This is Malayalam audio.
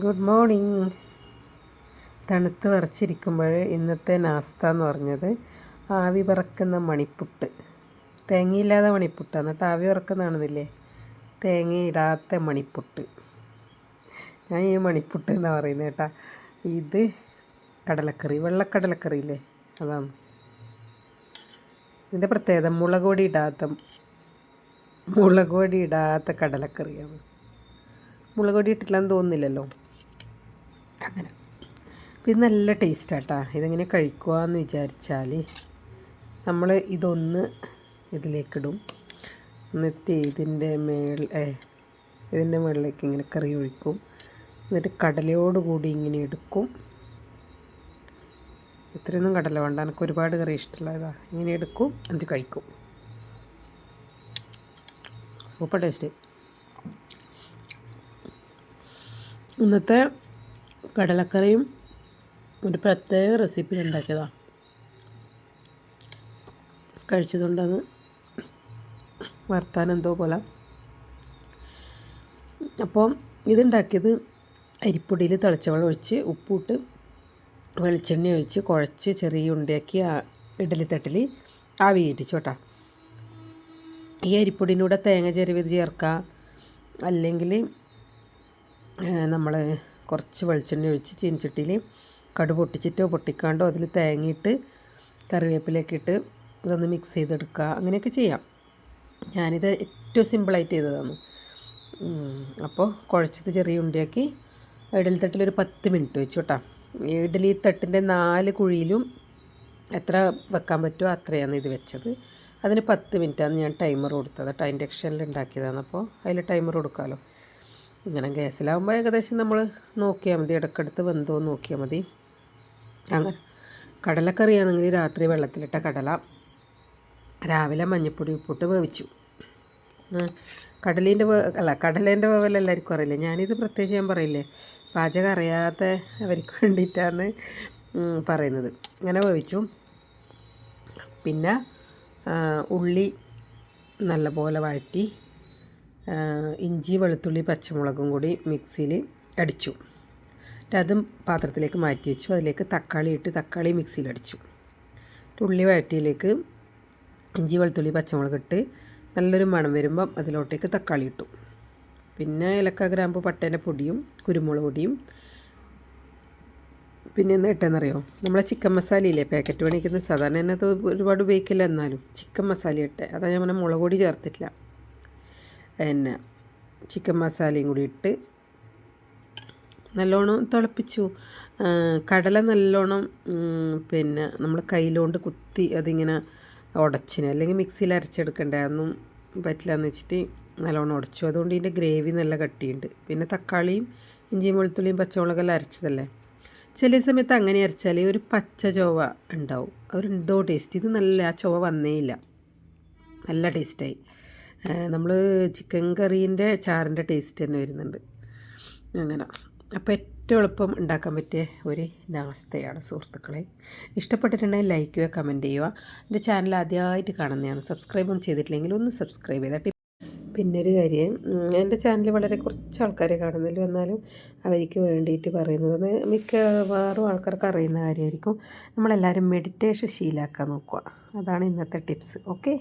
Good morning. തണുത്ത് വറച്ചിരിക്കുമ്പോൾ ഇന്നത്തെ നാസ്ത എന്ന് പറഞ്ഞത് ആവി പറക്കുന്ന മണിപ്പുട്ട്. തേങ്ങയില്ലാതെ മണിപ്പുട്ട് എന്നിട്ട് ആവി പറക്കുന്നതാണെന്നില്ലേ തേങ്ങയിടാത്ത മണിപ്പുട്ട്. ഞാൻ ഈ മണിപ്പുട്ട് എന്നാണ് പറയുന്നത് കേട്ടാ. ഇത് കടലക്കറി വെള്ളക്കടലക്കറി ഇല്ലേ? അതാണ്. ഇതിന്റെ പ്രത്യേകത മുളക് പൊടി ഇടാത്ത മുളക് ഇടാത്ത കടലക്കറിയാണ്. മുളക് പൊടി ഇട്ടിട്ടില്ലെന്ന് തോന്നുന്നില്ലല്ലോ. അങ്ങനെ. ഇത് നല്ല ടേസ്റ്റാട്ടാ ഇതെങ്ങനെ കഴിക്കുക എന്ന് വിചാരിച്ചാൽ നമ്മൾ ഇതൊന്ന് ഇതിലേക്കിടും. എന്നിട്ട് ഇതിന്റെ മേൾ ഇതിന്റെ മുകളിലേക്ക് ഇങ്ങനെ കറി ഒഴിക്കും. എന്നിട്ട് കടലയോട് കൂടി ഇങ്ങനെ എടുക്കും. ഇത്രയൊന്നും കടല വേണ്ട. എനിക്ക് ഒരുപാട് കറി ഇഷ്ടമുള്ള ഇതാ. ഇങ്ങനെ എടുക്കും എന്നിട്ട് കഴിക്കും. സൂപ്പർ ടേസ്റ്റ് ഇന്നത്തെ കടലക്കറിയും ഒരു പ്രത്യേക റെസിപ്പി ഉണ്ടാക്കിയതാണ് കഴിച്ചതുകൊണ്ടത് വർത്താനം എന്തോ പോലെ. അപ്പോൾ ഇതുണ്ടാക്കിയത് അരിപ്പൊടിയിൽ തിളച്ച വെള്ളം ഒഴിച്ച് ഉപ്പിട്ട് വെളിച്ചെണ്ണ ഒഴിച്ച് കുഴച്ച് ചെറിയ ഉണ്ടയാക്കി ഇഡലിത്തട്ടിൽ ആവി കയറ്റിച്ചു കേട്ടോ. ഈ അരിപ്പൊടിനൂടെ തേങ്ങ ചെരുവിത് ചേർക്കുക അല്ലെങ്കിൽ നമ്മൾ കുറച്ച് വെളിച്ചെണ്ണ ഒഴിച്ച് ചീനച്ചട്ടിയിൽ കടു പൊട്ടിച്ചിട്ടോ പൊട്ടിക്കാണ്ടോ അതിൽ തേങ്ങയിട്ട് കറിവേപ്പിലൊക്കെ ഇട്ട് ഇതൊന്ന് മിക്സ് ചെയ്തെടുക്കുക അങ്ങനെയൊക്കെ ചെയ്യാം. ഞാനിത് ഏറ്റവും സിമ്പിളായിട്ട് ചെയ്തതാണ്. അപ്പോൾ കുഴച്ചത് ചെറിയ ഉണ്ടിയാക്കി ഇഡലി തട്ടിൽ ഒരു പത്ത് മിനിറ്റ് വെച്ചു കേട്ടോ ഇഡലി തട്ടിന്റെ നാല് കുഴിയിലും എത്ര വെക്കാൻ പറ്റുമോ അത്രയാണ് ഇത് വെച്ചത്. അതിന് പത്ത് മിനിറ്റാണ് ഞാൻ ടൈമർ കൊടുത്തത് കേട്ടോ ഇൻഡക്ഷനിൽ ഉണ്ടാക്കിയതാണ്. അപ്പോൾ അതിൽ ടൈമർ കൊടുക്കാമല്ലോ ഇങ്ങനെ ഗ്യാസിലാവുമ്പോൾ ഏകദേശം നമ്മൾ നോക്കിയാൽ മതി. ഇടയ്ക്കടുത്ത് വെന്തോ നോക്കിയാൽ മതി. അങ്ങനെ. കടലക്കറിയാണെങ്കിൽ രാത്രി വെള്ളത്തിലിട്ട കടല രാവിലെ മഞ്ഞപ്പൊടി ഉപ്പിട്ട് വേവിച്ചു. കടലിന്റെ അല്ല കടലേന്റെ വേവൽ എല്ലാവർക്കും അറിയില്ലേ? ഞാനിത് പ്രത്യേകിച്ച് ഞാൻ പറയില്ലേ? പാചകം അറിയാത്ത അവർക്ക് വേണ്ടിയിട്ടാണ് പറയുന്നത്. അങ്ങനെ വേവിച്ചു. പിന്നെ ഉള്ളി നല്ലപോലെ വഴറ്റി ഇഞ്ചി വെളുത്തുള്ളി പച്ചമുളകും കൂടി മിക്സിയിൽ അടിച്ചു. അതും പാത്രത്തിലേക്ക് മാറ്റി വെച്ചു. അതിലേക്ക് തക്കാളി ഇട്ട് തക്കാളി മിക്സിയിൽ അടിച്ചു. ഉള്ളി വഴറ്റിയിലേക്ക് ഇഞ്ചി വെളുത്തുള്ളി പച്ചമുളക് ഇട്ട് നല്ലൊരു മണം വരുമ്പം അതിലോട്ടേക്ക് തക്കാളി ഇട്ടു. പിന്നെ ഇലക്ക ഗ്രാമ്പ് പട്ടേന്റെ പൊടിയും കുരുമുളക് പൊടിയും. പിന്നെ എന്താ ഇട്ടെന്നറിയോ നമ്മളെ ചിക്കൻ മസാല ഇല്ലേ പാക്കറ്റ് പണിക്കുന്നത് സാധാരണ എന്നത് ഒരുപാട് ഉപയോഗിക്കില്ല എന്നാലും ചിക്കൻ മസാല ഇട്ടെ. അതാ ഞാൻ മുളക് പൊടി ചേർത്തിട്ടില്ല. പിന്നെ ചിക്കൻ മസാലയും കൂടി ഇട്ട് നല്ലോണം തിളപ്പിച്ചു. കടല നല്ലോണം പിന്നെ നമ്മൾ കയ്യിലോണ്ട് കുത്തി അതിങ്ങനെ ഉടച്ചിന് അല്ലെങ്കിൽ മിക്സിയിൽ അരച്ചെടുക്കണ്ടേ അതൊന്നും പറ്റില്ല എന്ന് വെച്ചിട്ട് നല്ലോണം ഉടച്ചു അതുകൊണ്ട് ഇതിന്റെ ഗ്രേവി നല്ല കട്ടിയുണ്ട്. പിന്നെ തക്കാളിയും ഇഞ്ചിയും വെളുത്തുള്ളിയും പച്ചമുളകെല്ലാം അരച്ചതല്ലേ? ചില സമയത്ത് അങ്ങനെ അരച്ചാൽ ഒരു പച്ച ചൊവ ഉണ്ടാവും. അവരുണ്ടോ ടേസ്റ്റ് ഇത് നല്ല ആ ചൊവ വന്നേ ഇല്ല നല്ല ടേസ്റ്റായി നമ്മൾ ചിക്കൻ കറീന്റെ ചാറിന്റെ ടേസ്റ്റ് തന്നെ വരുന്നുണ്ട്. അങ്ങനെ. അപ്പോൾ ഏറ്റവും എളുപ്പം ഉണ്ടാക്കാൻ പറ്റിയ ഒരു നാസ്തയാണ് സുഹൃത്തുക്കളെ. ഇഷ്ടപ്പെട്ടിട്ടുണ്ടെങ്കിൽ ലൈക്ക് ചെയ്യുക കമന്റ് ചെയ്യുക. എന്റെ ചാനൽ ആദ്യമായിട്ട് കാണുന്നതാണ്. സബ്സ്ക്രൈബ് ചെയ്തിട്ടില്ലെങ്കിൽ ഒന്ന് സബ്സ്ക്രൈബ് ചെയ്താൽ ഒരു കാര്യം എന്റെ ചാനൽ വളരെ കുറച്ച് ആൾക്കാരെ കാണുന്നില്ല എന്നാലും അവർക്ക് വേണ്ടിയിട്ട് പറയുന്നത് മിക്കവാറും ആൾക്കാർക്ക് അറിയുന്ന കാര്യമായിരിക്കും. നമ്മളെല്ലാവരും മെഡിറ്റേഷൻ ശീലാക്കാൻ നോക്കുക. അതാണ് ഇന്നത്തെ ടിപ്സ് ഓക്കെ